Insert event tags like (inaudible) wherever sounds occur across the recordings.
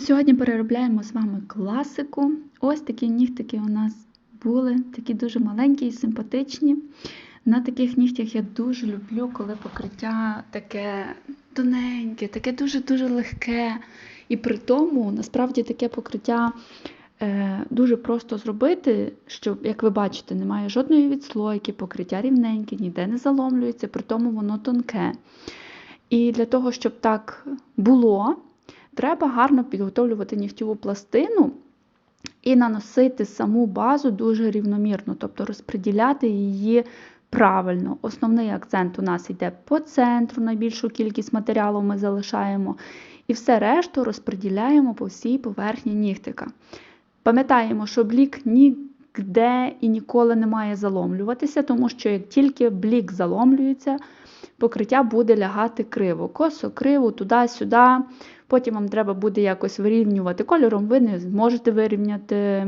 Сьогодні переробляємо з вами класику. Ось такі нігтики у нас були, такі дуже маленькі і симпатичні. На таких нігтях я дуже люблю, коли покриття таке тоненьке, таке дуже-дуже легке. І при тому, насправді, таке покриття е, дуже просто зробити, щоб, як ви бачите, немає жодної відслойки, покриття рівненьке, ніде не заломлюється, при тому воно тонке. І для того, щоб так було, треба гарно підготовлювати нігтєву пластину і наносити саму базу дуже рівномірно, тобто розподіляти її правильно. Основний акцент у нас йде по центру, найбільшу кількість матеріалу ми залишаємо. І все решту розподіляємо по всій поверхні нігтика. Пам'ятаємо, що блік ніде і ніколи не має заломлюватися, тому що як тільки блік заломлюється, покриття буде лягати криво, косо, криво, туди-сюди. Потім вам треба буде якось вирівнювати кольором, ви не зможете вирівняти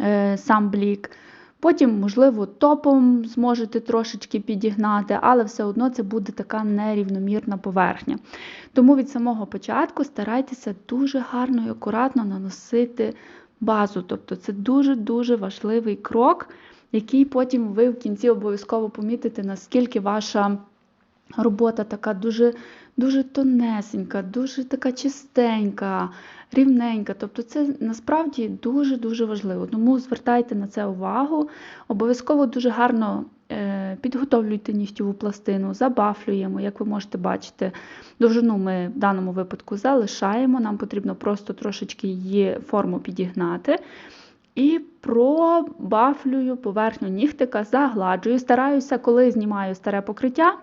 е, сам блік. Потім, можливо, топом зможете трошечки підігнати, але все одно це буде така нерівномірна поверхня. Тому від самого початку старайтеся дуже гарно і акуратно наносити базу. Тобто це дуже-дуже важливий крок, який потім ви в кінці обов'язково помітите, наскільки ваша робота така дуже дуже тонесенька, дуже така чистенька, рівненька. Тобто це насправді дуже-дуже важливо. Тому звертайте на це увагу. Обов'язково дуже гарно е, підготовлюйте нігтєву пластину, забафлюємо, як ви можете бачити, довжину ми в даному випадку залишаємо, нам потрібно просто трошечки її форму підігнати. І пробафлюю поверхню нігтика, загладжую. Стараюся, коли знімаю старе покриття,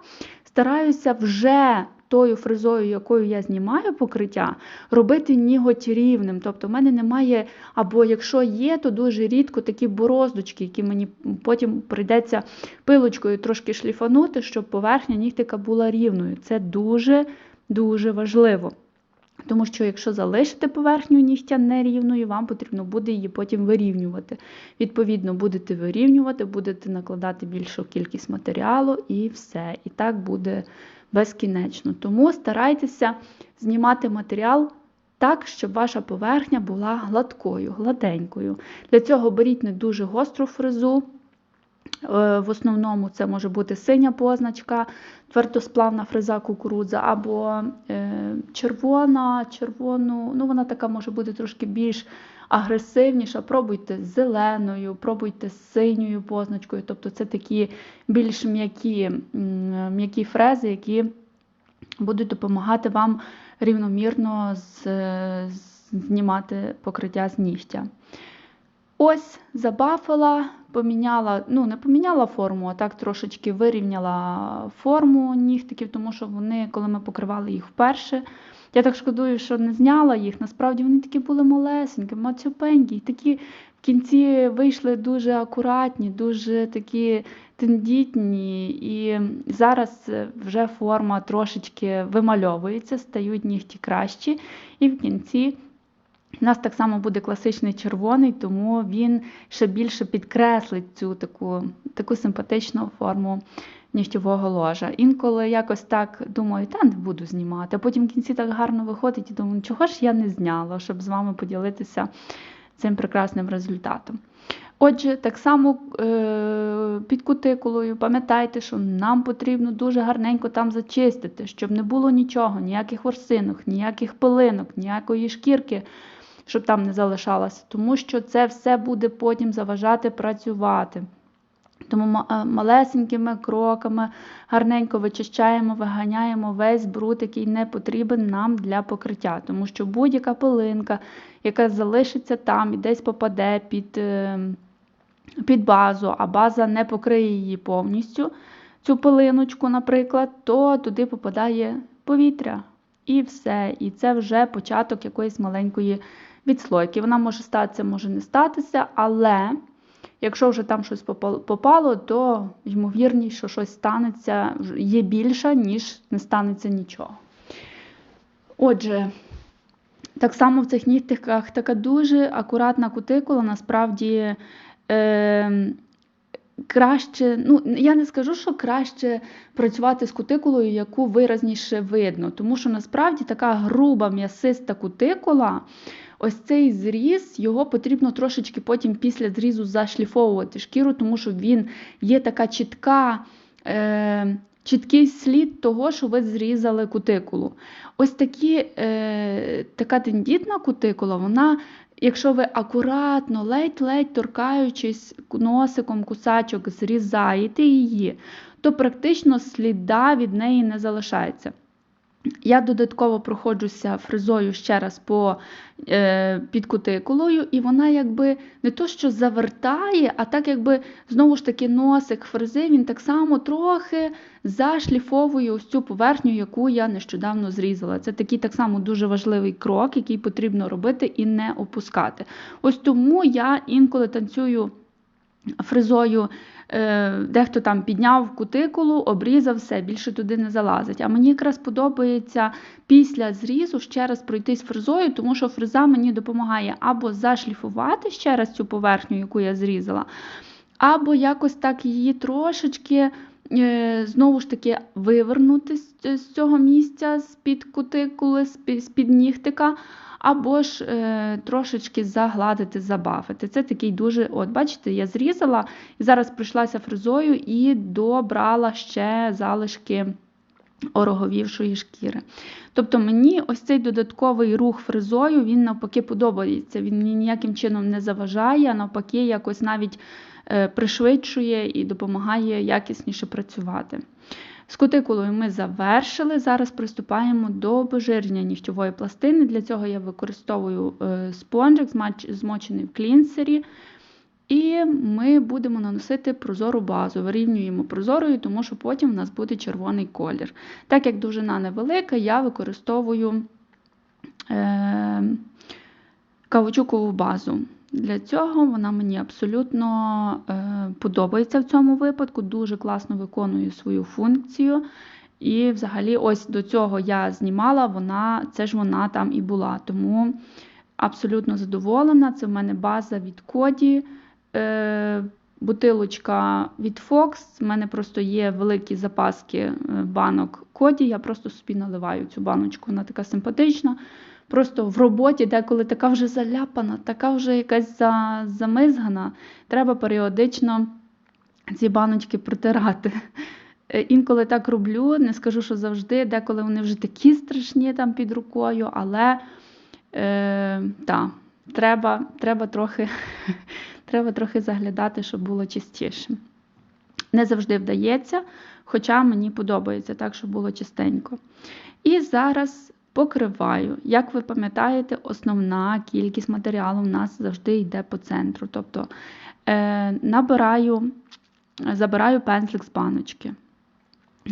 стараюся вже тою фрезою, якою я знімаю покриття, робити ніготь рівним. Тобто, в мене немає, або якщо є, то дуже рідко такі бороздочки, які мені потім прийдеться пилочкою трошки шліфанути, щоб поверхня нігтика була рівною. Це дуже-дуже важливо. Тому що, якщо залишите поверхню нігтя нерівною, вам потрібно буде її потім вирівнювати. Відповідно, будете вирівнювати, будете накладати більшу кількість матеріалу і все. І так буде безкінечно. Тому старайтеся знімати матеріал так, щоб ваша поверхня була гладкою, гладенькою. Для цього беріть не дуже гостру фрезу. Е, в основному це може бути синя позначка, твердосплавна фреза кукурудза, або е, червона, червону, ну вона така може бути трошки більш агресивніша. Пробуйте з зеленою, пробуйте з синьою позначкою. Тобто це такі більш м'які м'які фрези, які будуть допомагати вам рівномірно знімати покриття з нігтя. Ось забафила, поміняла, ну не поміняла форму, а так трошечки вирівняла форму нігтиків, тому що вони, коли ми покривали їх вперше, я так шкодую, що не зняла їх. Насправді вони такі були малесенькі, мацюпенькі, такі в кінці вийшли дуже акуратні, дуже такі тендітні. І зараз вже форма трошечки вимальовується, стають нігті кращі. І в кінці. У нас так само буде класичний червоний, тому він ще більше підкреслить цю таку таку симпатичну форму нігтєвого ложа. Інколи якось так думаю, та не буду знімати. А потім в кінці так гарно виходить і думаю, чого ж я не зняла, щоб з вами поділитися цим прекрасним результатом. Отже, так само е, під кутикулою, пам'ятайте, що нам потрібно дуже гарненько там зачистити, щоб не було нічого, ніяких ворсинок, ніяких пилинок, ніякої шкірки щоб там не залишалося, тому що це все буде потім заважати працювати. Тому е, малесенькими кроками гарненько вичищаємо, виганяємо весь бруд, який не потрібен нам для покриття. Тому що будь-яка пилинка, яка залишиться там і десь попаде під е, під базу, а база не покриє її повністю, цю пилиночку, наприклад, то туди попадає повітря. І все. І це вже початок якоїсь маленької відслойки. Вона може статися, може не статися, але якщо вже там щось попало, то ймовірність, що щось станеться, є більша, ніж не станеться нічого. Отже, так само в цих нігтиках така дуже акуратна кутикула, насправді. Е краще, ну я не скажу, що краще працювати з кутикулою, яку виразніше видно, тому що насправді така груба м'ясиста кутикула. Ось цей зріз, його потрібно трошечки потім після зрізу зашліфовувати шкіру, тому що він є така чітка, е, чіткий слід того, що ви зрізали кутикулу. Ось такі, е, така тендітна кутикула, вона, якщо ви акуратно, ледь-ледь торкаючись носиком кусачок, зрізаєте її, то практично сліда від неї не залишається. Я додатково проходжуся фрезою ще раз по е, під кутикулою, і вона якби не то, що завертає, а так якби знову ж таки носик фрези, він так само трохи зашліфовує ось цю поверхню, яку я нещодавно зрізала. Це такий так само дуже важливий крок, який потрібно робити і не опускати. Ось тому я інколи танцюю фрезою. Е, дехто там підняв кутикулу, обрізав все, більше туди не залазить. А мені якраз подобається після зрізу ще раз пройтись фрезою, тому що фреза мені допомагає або зашліфувати ще раз цю поверхню, яку я зрізала, або якось так її трошечки. Е, знову ж таки, вивернути з цього місця з-під кутикули, з-під нігтика, або ж е, трошечки загладити, забафити. Це такий дуже, от, бачите, я зрізала і зараз прийшлася фрезою і добрала ще залишки ороговівшої шкіри. Тобто мені ось цей додатковий рух фрезою, він навпаки подобається. Він мені ніяким чином не заважає, а навпаки, якось навіть е, пришвидшує і допомагає якісніше працювати. З кутикулою ми завершили. Зараз приступаємо до обезжирення нігтєвої пластини. Для цього я використовую е, спонжик, змочений в клінсері. І ми будемо наносити прозору базу, вирівнюємо прозорою, тому що потім у нас буде червоний колір. Так як довжина невелика, я використовую е, каучукову базу. Для цього вона мені абсолютно е, подобається в цьому випадку, дуже класно виконує свою функцію. І взагалі, ось до цього я знімала, вона, це ж вона там і була. Тому абсолютно задоволена. Це в мене база від Коді. Е, бутилочка від Fox. У мене просто є великі запаски е, банок Коді. Я просто собі наливаю цю баночку, вона така симпатична. Просто в роботі, деколи така вже заляпана, така вже якась замизгана, треба періодично ці баночки протирати. Е, інколи так роблю, не скажу, що завжди, деколи вони вже такі страшні там під рукою, але е, та, треба треба, трохи (laughs) треба трохи заглядати, щоб було чистіше. Не завжди вдається, хоча мені подобається так, щоб було чистенько. І зараз покриваю. Як ви пам'ятаєте, основна кількість матеріалу у нас завжди йде по центру. Тобто е, набираю, забираю пензлик з баночки.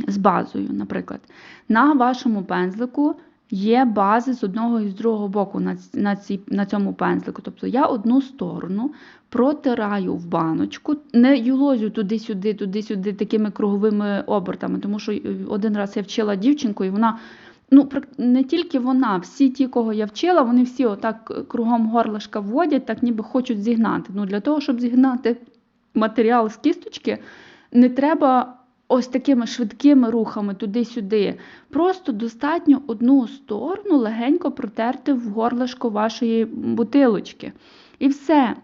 З базою, наприклад. На вашому пензлику є бази з одного і з другого боку на на, ці, на цьому пензлику. Тобто я одну сторону протираю в баночку, не юлозю туди-сюди, туди-сюди такими круговими обертами, тому що один раз я вчила дівчинку, і вона ну, не тільки вона, всі ті, кого я вчила, вони всі отак кругом горлишка вводять, так ніби хочуть зігнати. Ну, Для того, щоб зігнати матеріал з кісточки, не треба ось такими швидкими рухами туди-сюди. Просто достатньо одну сторону легенько протерти в горлишко вашої бутилочки. І все.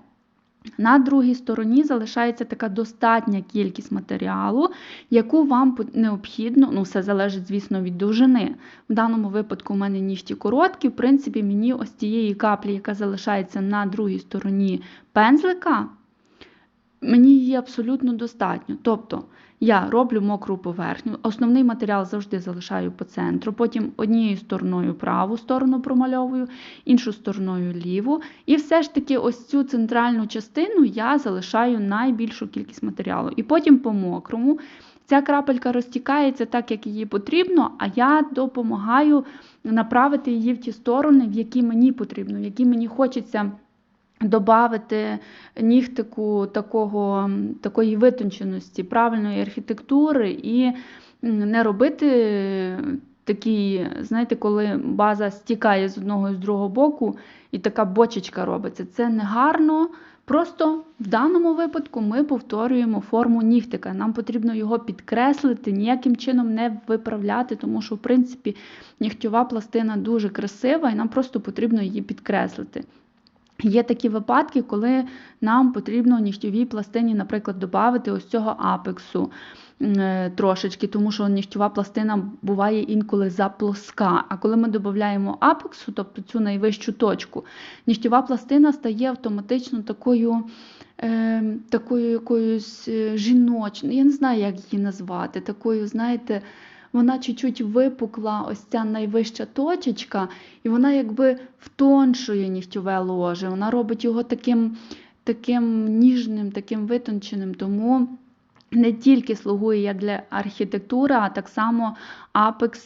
На другій стороні залишається така достатня кількість матеріалу, яку вам необхідно, ну все залежить, звісно, від довжини. В даному випадку у мене нігті короткі, в принципі, мені ось цієї каплі, яка залишається на другій стороні пензлика, мені її абсолютно достатньо. Тобто я роблю мокру поверхню, основний матеріал завжди залишаю по центру, потім однією стороною праву сторону промальовую, іншу стороною ліву. І все ж таки ось цю центральну частину я залишаю найбільшу кількість матеріалу. І потім по мокрому. Ця крапелька розтікається так, як її потрібно, а я допомагаю направити її в ті сторони, в які мені потрібно, в які мені хочеться Добавити нігтику такого, такої витонченості, правильної архітектури і не робити такі, знаєте, коли база стікає з одного і з другого боку, і така бочечка робиться. Це не гарно, Просто в даному випадку ми повторюємо форму нігтика. Нам потрібно його підкреслити, ніяким чином не виправляти, тому що, в принципі, нігтьова пластина дуже красива, і нам просто потрібно її підкреслити. Є такі випадки, коли нам потрібно нігтьовій пластині, наприклад, додати ось цього апексу е, трошечки, тому що нігтьова пластина буває інколи заплоска. А коли ми додаємо апексу, тобто цю найвищу точку, нігтьова пластина стає автоматично такою. Е, такою якоюсь е, жіночною, я не знаю, як її назвати, такою, знаєте, вона чуть-чуть випукла, ось ця найвища точечка, і вона якби втоншує нігтьове ложе. Вона робить його таким таким ніжним, таким витонченим. Тому не тільки слугує як для архітектури, а так само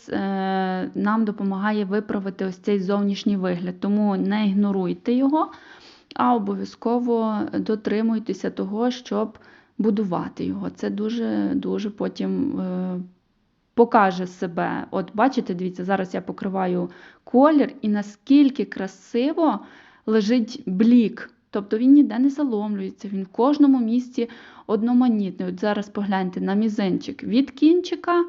е, нам допомагає виправити ось цей зовнішній вигляд. Тому не ігноруйте його, а обов'язково дотримуйтеся того, щоб будувати його. Це дуже дуже потім. Покаже себе. От бачите, дивіться, зараз я покриваю колір, і наскільки красиво лежить блік. Тобто він ніде не заломлюється, він в кожному місці одноманітний. От зараз погляньте на мізинчик від кінчика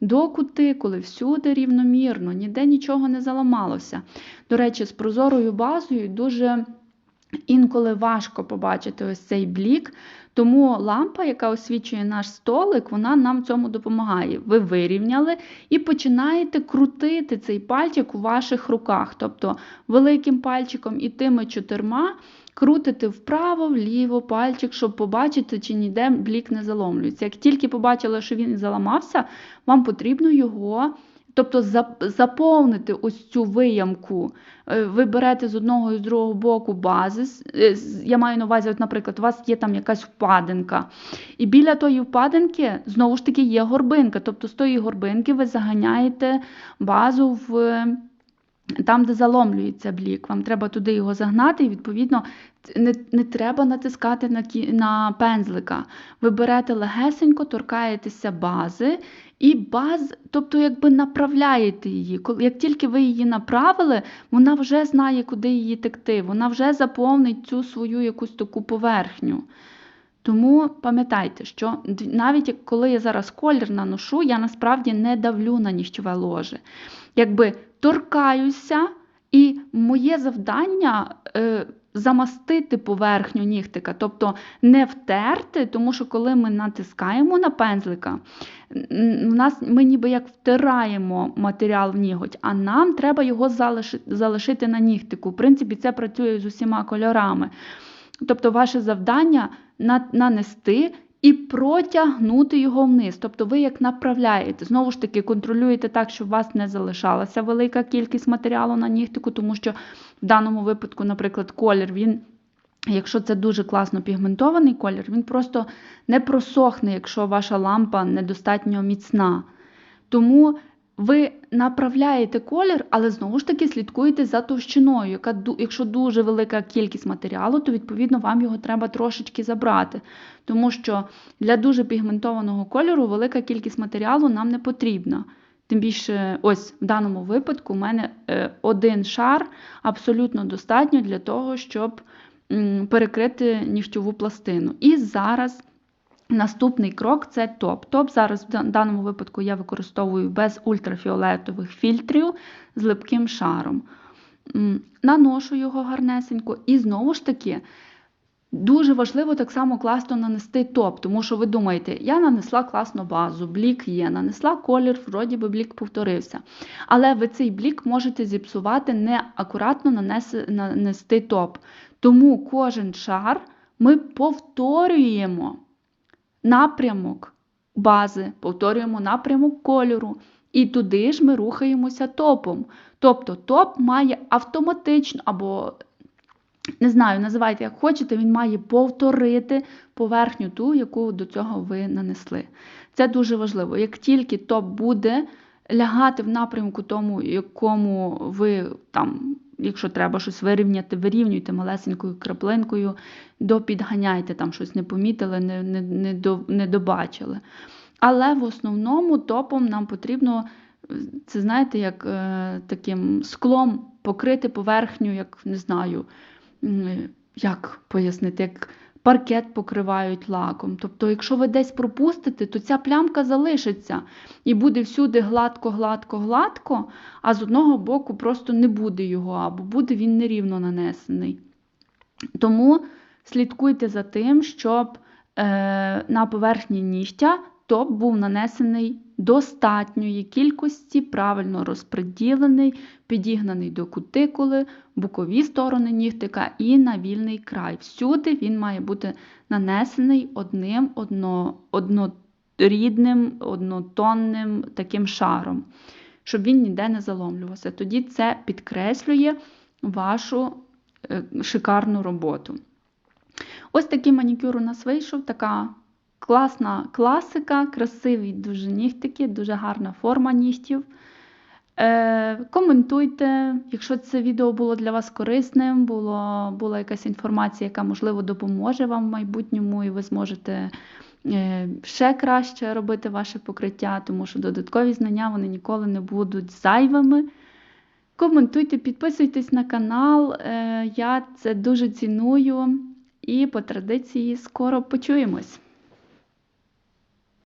до кутикули, всюди рівномірно, ніде нічого не заламалося. До речі, з прозорою базою дуже інколи важко побачити ось цей блік. Тому лампа, яка освічує наш столик, вона нам цьому допомагає. Ви вирівняли і починаєте крутити цей пальчик у ваших руках. Тобто великим пальчиком і тими чотирма крутите вправо, вліво пальчик, щоб побачити, чи ніде блік не заломлюється. Як тільки побачили, що він заламався, вам потрібно його. Тобто заповнити ось цю виямку, е, ви берете з одного і з другого боку бази. Е, я маю на увазі, от, наприклад, у вас є там якась впадинка. І біля тої впадинки, знову ж таки, є горбинка. Тобто з тої горбинки ви заганяєте базу в. Там, де заломлюється блік, вам треба туди його загнати, і, відповідно, не не треба натискати на на пензлика. Ви берете легесенько, торкаєтеся бази, і баз, тобто якби направляєте її. Як тільки ви її направили, вона вже знає, куди її текти, вона вже заповнить цю свою якусь таку поверхню. Тому пам'ятайте, що навіть коли я зараз колір наношу, я насправді не давлю на ніщове ложе. Якби торкаюся, і моє завдання. Е, замастити поверхню нігтика, тобто не втерти, тому що коли ми натискаємо на пензлика, у нас ми ніби як втираємо матеріал в ніготь, а нам треба його залишити, залишити на нігтику. В принципі, це працює з усіма кольорами. Тобто, ваше завдання нанести і протягнути його вниз. Тобто ви як направляєте. Знову ж таки, контролюєте так, щоб у вас не залишалася велика кількість матеріалу на нігтику, тому що в даному випадку, наприклад, колір, він. Якщо це дуже класно пігментований колір, він просто не просохне, якщо ваша лампа недостатньо міцна. Тому ви направляєте колір, але знову ж таки слідкуєте за товщиною. Яка, Якщо дуже велика кількість матеріалу, то відповідно вам його треба трошечки забрати. Тому що для дуже пігментованого кольору велика кількість матеріалу нам не потрібна. Тим більше, ось в даному випадку, у мене е, один шар абсолютно достатньо для того, щоб перекрити нігтьову пластину. І зараз. Наступний крок це топ. Топ зараз в даному випадку я використовую без ультрафіолетових фільтрів з липким шаром. Наношу його гарнесенько, і знову ж таки. Дуже важливо так само класно нанести топ, тому що ви думаєте, я нанесла класну базу, блік є, нанесла колір, вроді би блік повторився. Але ви цей блік можете зіпсувати, не акуратно нанести, нанести топ. Тому кожен шар ми повторюємо напрямок бази, повторюємо напрямок кольору. І туди ж ми рухаємося топом. Тобто топ має автоматично, або, не знаю, називайте, як хочете, він має повторити поверхню ту, яку до цього ви нанесли. Це дуже важливо. Як тільки топ буде лягати в напрямку тому, якому ви там якщо треба щось вирівняти, вирівнюйте малесенькою краплинкою, допідганяйте, там щось не помітили, не, не, не, до, не добачили. Але в основному топом нам потрібно, це знаєте, як е, таким склом покрити поверхню, як не знаю, як пояснити, як паркет покривають лаком. Тобто, якщо ви десь пропустите, то ця плямка залишиться і буде всюди гладко, гладко, гладко, а з одного боку просто не буде його, або буде він нерівно нанесений. Тому слідкуйте за тим, щоб е, на поверхні нігтя топ був нанесений достатньої кількості, правильно розподілений, підігнаний до кутикули, бокові сторони нігтика і на вільний край. Всюди він має бути нанесений одним одно, однорідним, однотонним таким шаром, щоб він ніде не заломлювався. Тоді це підкреслює вашу е, шикарну роботу. Ось такий манікюр у нас вийшов, така класна класика, красиві дуже нігтики, дуже гарна форма нігтів. Е, коментуйте, якщо це відео було для вас корисним, було, була якась інформація, яка, можливо, допоможе вам в майбутньому, і ви зможете е, ще краще робити ваше покриття, тому що додаткові знання вони ніколи не будуть зайвими. Коментуйте, підписуйтесь на канал, е, я це дуже ціную і по традиції скоро почуємось.